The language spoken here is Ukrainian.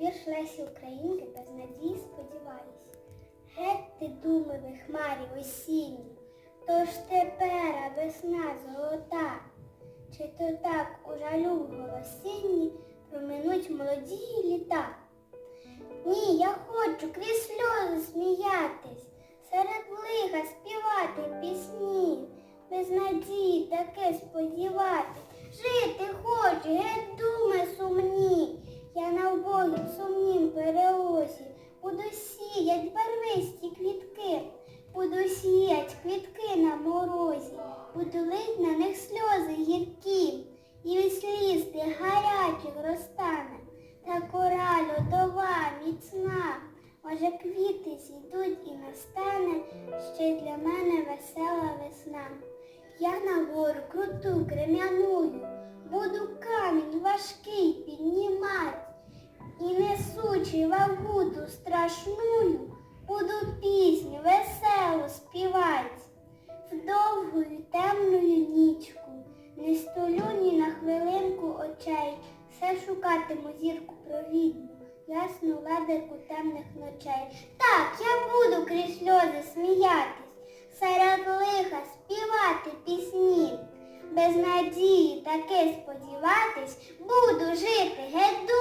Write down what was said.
Вірш Лесі Українки без надії сподіваюсь. Геть ти думи хмарі осінні, тож тепера весна золота. Чи то так у жалю голосінні проминуть молоді літа? Ні, я хочу крізь сльози сміятись, серед лиха співати пісні, без надії таке сподіватись. Жити хочу, геть думи сумні. Я вбогім сумнім переозі буду сіять барвисті квітки, буду сіять квітки на морозі, буду лить на них сльози гіркі, і від гарячих розтане, та кора льодова міцна. Може, квіти зійдуть і настане ще для мене весела весна. Я на гору круту крем'яную, буду камінь важкий вагу ту страшную, буду пісню веселу співать. В довгую темною нічку, не столю ні на хвилинку очей, все шукатиму зірку провідну, ясну ледерку темних ночей. Так, я буду крізь сльози сміятись, серед лиха співати пісні. Без надії таки сподіватись, буду жити, сумні.